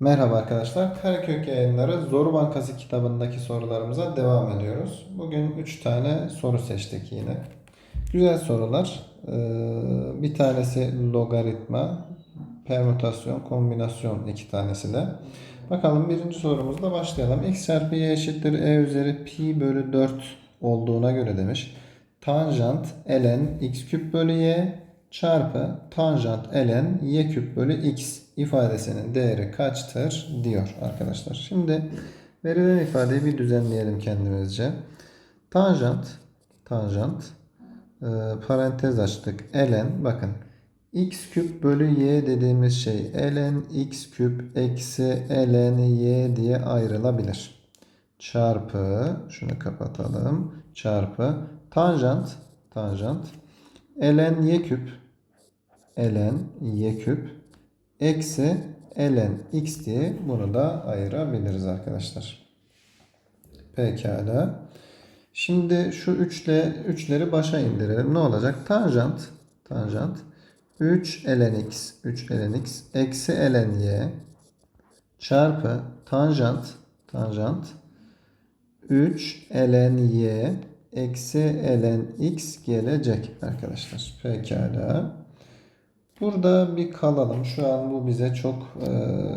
Merhaba arkadaşlar. Karakök Yayınları Zoru Bankası kitabındaki sorularımıza devam ediyoruz. Bugün 3 tane soru seçtik yine. Güzel sorular. Ee, Bir tanesi logaritma, permütasyon, kombinasyon iki tanesi de. Bakalım birinci sorumuzla başlayalım. x çarpı y eşittir e üzeri pi bölü 4 olduğuna göre demiş. Tanjant ln x küp bölü y çarpı tanjant ln y küp bölü x ifadesinin değeri kaçtır diyor arkadaşlar. Şimdi verilen ifadeyi bir düzenleyelim kendimizce. Tanjant tanjant e, parantez açtık. ln bakın x küp bölü y dediğimiz şey ln x küp eksi ln y diye ayrılabilir. Çarpı şunu kapatalım. Çarpı tanjant tanjant ln y küp ln y küp eksi ln x diye bunu da ayırabiliriz arkadaşlar. Pekala. Şimdi şu 3 ile 3'leri başa indirelim. Ne olacak? Tanjant tanjant 3 ln x 3 ln x eksi ln y çarpı tanjant tanjant 3 ln y eksi ln x gelecek arkadaşlar. Pekala. Burada bir kalalım. Şu an bu bize çok e,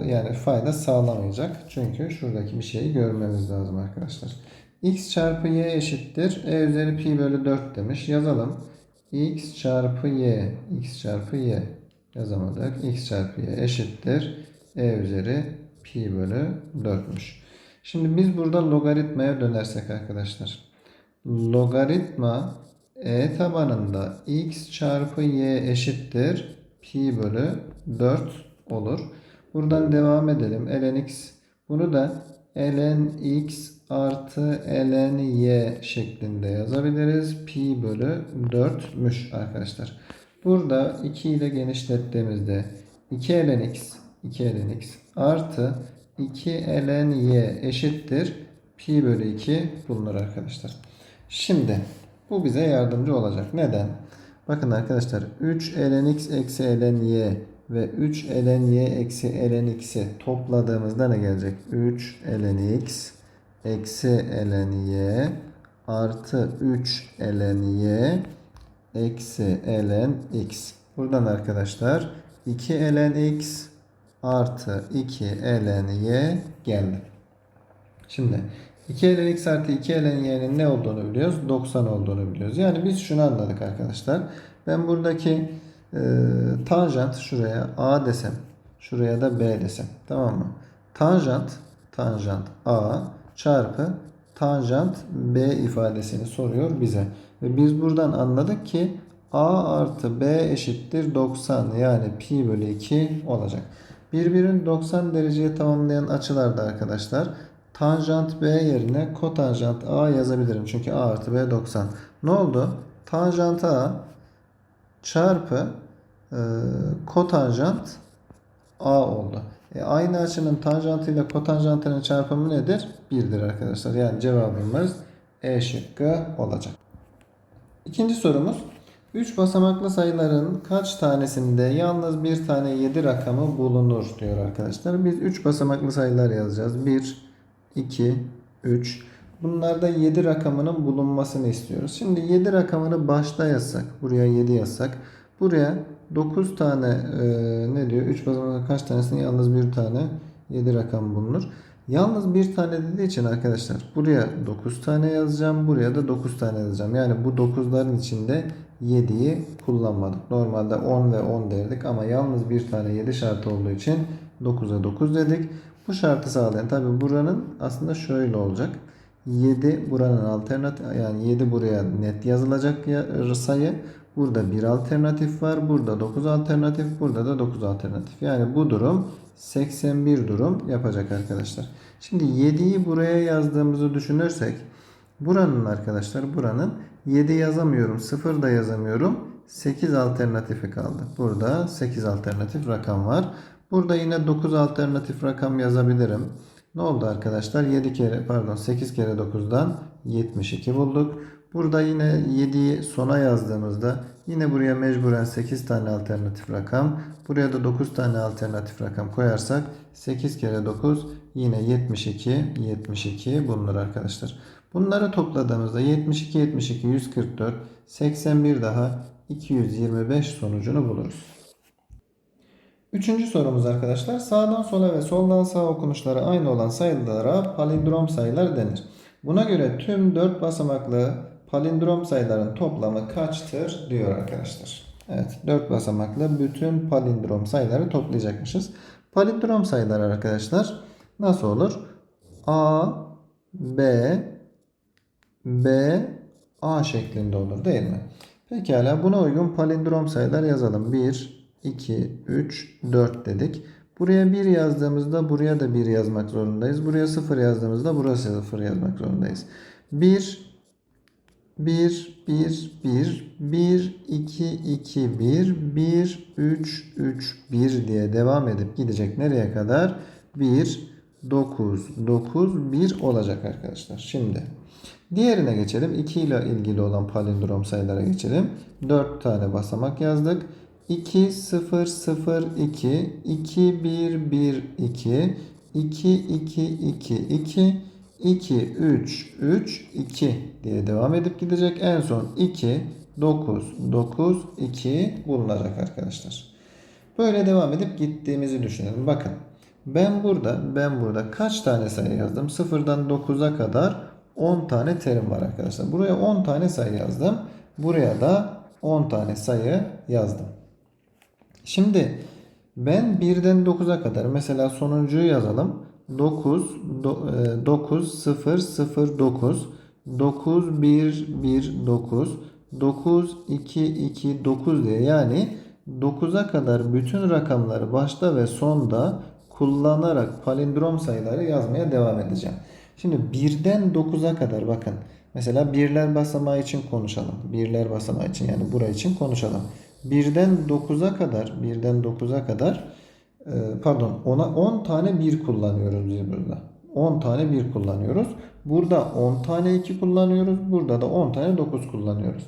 yani fayda sağlamayacak. Çünkü şuradaki bir şeyi görmemiz lazım arkadaşlar. x çarpı y eşittir. e üzeri pi bölü 4 demiş. Yazalım. x çarpı y. x çarpı y. Yazamadık. x çarpı y eşittir. e üzeri pi bölü 4'müş. Şimdi biz burada logaritmaya dönersek arkadaşlar. Logaritma e tabanında x çarpı y eşittir pi bölü 4 olur. Buradan devam edelim. ln x bunu da ln x artı ln y şeklinde yazabiliriz. Pi bölü 4'müş arkadaşlar. Burada 2 ile genişlettiğimizde 2 ln x 2 ln x artı 2 ln y eşittir pi bölü 2 bulunur arkadaşlar. Şimdi bu bize yardımcı olacak. Neden? Bakın arkadaşlar 3 ln x eksi ln y ve 3 ln y eksi ln x'i topladığımızda ne gelecek? 3 ln x eksi ln y artı 3 ln y eksi ln x. Buradan arkadaşlar 2 ln x artı 2 ln y geldi. Şimdi 2 ln x artı 2 ln y'nin ne olduğunu biliyoruz. 90 olduğunu biliyoruz. Yani biz şunu anladık arkadaşlar. Ben buradaki e, tanjant şuraya a desem. Şuraya da b desem. Tamam mı? Tanjant tanjant a çarpı tanjant b ifadesini soruyor bize. Ve biz buradan anladık ki a artı b eşittir 90 yani pi bölü 2 olacak. Birbirini 90 dereceye tamamlayan açılarda arkadaşlar tanjant b yerine kotanjant a yazabilirim. Çünkü a artı b 90. Ne oldu? Tanjant a çarpı e, kotanjant a oldu. E, aynı açının tanjantıyla kotanjantının çarpımı nedir? 1'dir arkadaşlar. Yani cevabımız E şıkkı olacak. İkinci sorumuz. 3 basamaklı sayıların kaç tanesinde yalnız bir tane 7 rakamı bulunur diyor arkadaşlar. Biz 3 basamaklı sayılar yazacağız. 1, 2, 3. Bunlarda 7 rakamının bulunmasını istiyoruz. Şimdi 7 rakamını başta yazsak, buraya 7 yazsak, buraya 9 tane e, ne diyor? 3 basamaklı kaç tanesinde yalnız bir tane 7 rakam bulunur. Yalnız bir tane dediği için arkadaşlar buraya 9 tane yazacağım. Buraya da 9 tane yazacağım. Yani bu 9'ların içinde 7'yi kullanmadık. Normalde 10 ve 10 derdik ama yalnız bir tane 7 şartı olduğu için 9'a 9 dedik. Bu şartı sağlayan tabi buranın aslında şöyle olacak. 7 buranın alternatif yani 7 buraya net yazılacak sayı. Burada bir alternatif var. Burada 9 alternatif. Burada da 9 alternatif. Yani bu durum 81 durum yapacak arkadaşlar. Şimdi 7'yi buraya yazdığımızı düşünürsek buranın arkadaşlar buranın 7 yazamıyorum. 0 da yazamıyorum. 8 alternatifi kaldı. Burada 8 alternatif rakam var. Burada yine 9 alternatif rakam yazabilirim. Ne oldu arkadaşlar? 7 kere pardon 8 kere 9'dan 72 bulduk. Burada yine 7'yi sona yazdığımızda Yine buraya mecburen 8 tane alternatif rakam. Buraya da 9 tane alternatif rakam koyarsak 8 kere 9 yine 72. 72 bulunur arkadaşlar. Bunları topladığımızda 72 72 144 81 daha 225 sonucunu buluruz. Üçüncü sorumuz arkadaşlar. Sağdan sola ve soldan sağa okunuşları aynı olan sayılara palindrom sayılar denir. Buna göre tüm 4 basamaklı palindrom sayıların toplamı kaçtır diyor arkadaşlar. Evet 4 basamaklı bütün palindrom sayıları toplayacakmışız. Palindrom sayılar arkadaşlar nasıl olur? A, B, B, A şeklinde olur değil mi? Pekala buna uygun palindrom sayılar yazalım. 1, 2, 3, 4 dedik. Buraya 1 yazdığımızda buraya da 1 yazmak zorundayız. Buraya 0 yazdığımızda burası 0 yazmak zorundayız. 1, 1, 1, 1, 1, 2, 2, 1, 1, 3, 3, 1 diye devam edip gidecek. Nereye kadar? 1, 9, 9, 1 olacak arkadaşlar. Şimdi diğerine geçelim. 2 ile ilgili olan palindrom sayılara geçelim. 4 tane basamak yazdık. 2, 0, 0, 2, 2, 1, 1, 2, 2, 2, 2, 2, 2, 3, 3, 2 diye devam edip gidecek. En son 2, 9, 9, 2 bulunacak arkadaşlar. Böyle devam edip gittiğimizi düşünelim. Bakın ben burada ben burada kaç tane sayı yazdım? 0'dan 9'a kadar 10 tane terim var arkadaşlar. Buraya 10 tane sayı yazdım. Buraya da 10 tane sayı yazdım. Şimdi ben 1'den 9'a kadar mesela sonuncuyu yazalım. 9 do- e, 9 0 0 9 9 1 1 9 9 2 2 9 diye yani 9'a kadar bütün rakamları başta ve sonda kullanarak palindrom sayıları yazmaya devam edeceğim. Şimdi 1'den 9'a kadar bakın. Mesela birler basamağı için konuşalım. Birler basamağı için yani buraya için konuşalım. 1'den 9'a kadar, 1'den 9'a kadar e, pardon ona 10 tane 1 kullanıyoruz biz burada. 10 tane 1 kullanıyoruz. Burada 10 tane 2 kullanıyoruz. Burada da 10 tane 9 kullanıyoruz.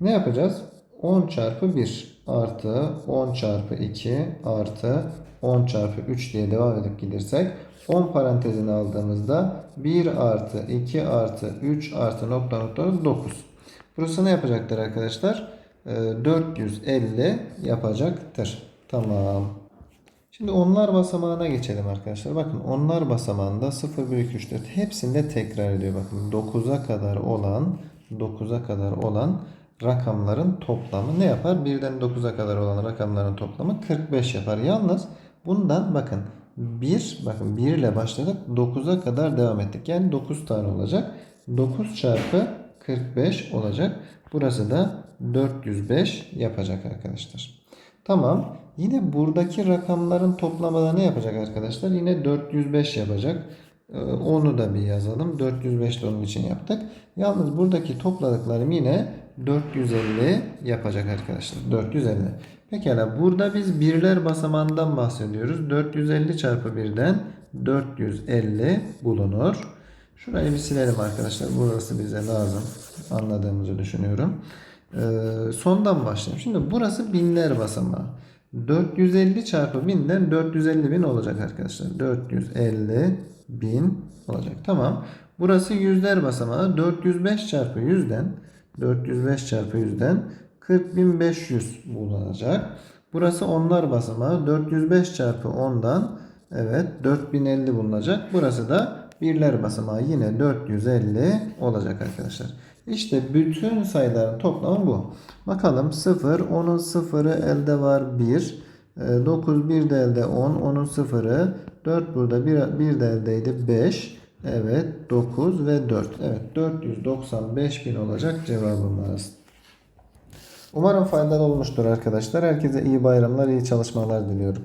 Ne yapacağız? 10 çarpı 1 artı 10 çarpı 2 artı 10 çarpı 3 diye devam edip gidersek 10 parantezini aldığımızda 1 artı 2 artı 3 artı nokta nokta 9. Burası ne yapacaktır arkadaşlar? Ee, 450 yapacaktır. Tamam. Şimdi onlar basamağına geçelim arkadaşlar. Bakın onlar basamağında 0, 1, 2, 3, 4 hepsinde tekrar ediyor. Bakın 9'a kadar olan 9'a kadar olan rakamların toplamı ne yapar? 1'den 9'a kadar olan rakamların toplamı 45 yapar. Yalnız bundan bakın 1 bakın 1 ile başladık 9'a kadar devam ettik. Yani 9 tane olacak. 9 çarpı 45 olacak. Burası da 405 yapacak arkadaşlar. Tamam. Yine buradaki rakamların toplamı da ne yapacak arkadaşlar? Yine 405 yapacak. Ee, Onu da bir yazalım. 405 de onun için yaptık. Yalnız buradaki topladıklarım yine 450 yapacak arkadaşlar. 450. Pekala burada biz birler basamağından bahsediyoruz. 450 çarpı 1'den 450 bulunur. Şurayı bir silelim arkadaşlar. Burası bize lazım. Anladığımızı düşünüyorum. Ee, sondan başlayalım. Şimdi burası binler basamağı. 450 çarpı 1000'den 450 bin olacak arkadaşlar. 450 bin olacak. Tamam. Burası yüzler basamağı. 405 çarpı 100'den 405 çarpı 100'den 40.500 bulunacak. Burası onlar basamağı. 405 çarpı 10'dan evet 4050 bulunacak. Burası da birler basamağı yine 450 olacak arkadaşlar. İşte bütün sayıların toplamı bu. Bakalım 0, 10'un 0'ı elde var 1. 9 1 de elde 10, 10'un 0'ı 4 burada 1, 1 de eldeydi 5. Evet 9 ve 4. Evet 495 bin olacak cevabımız. Umarım faydalı olmuştur arkadaşlar. Herkese iyi bayramlar, iyi çalışmalar diliyorum.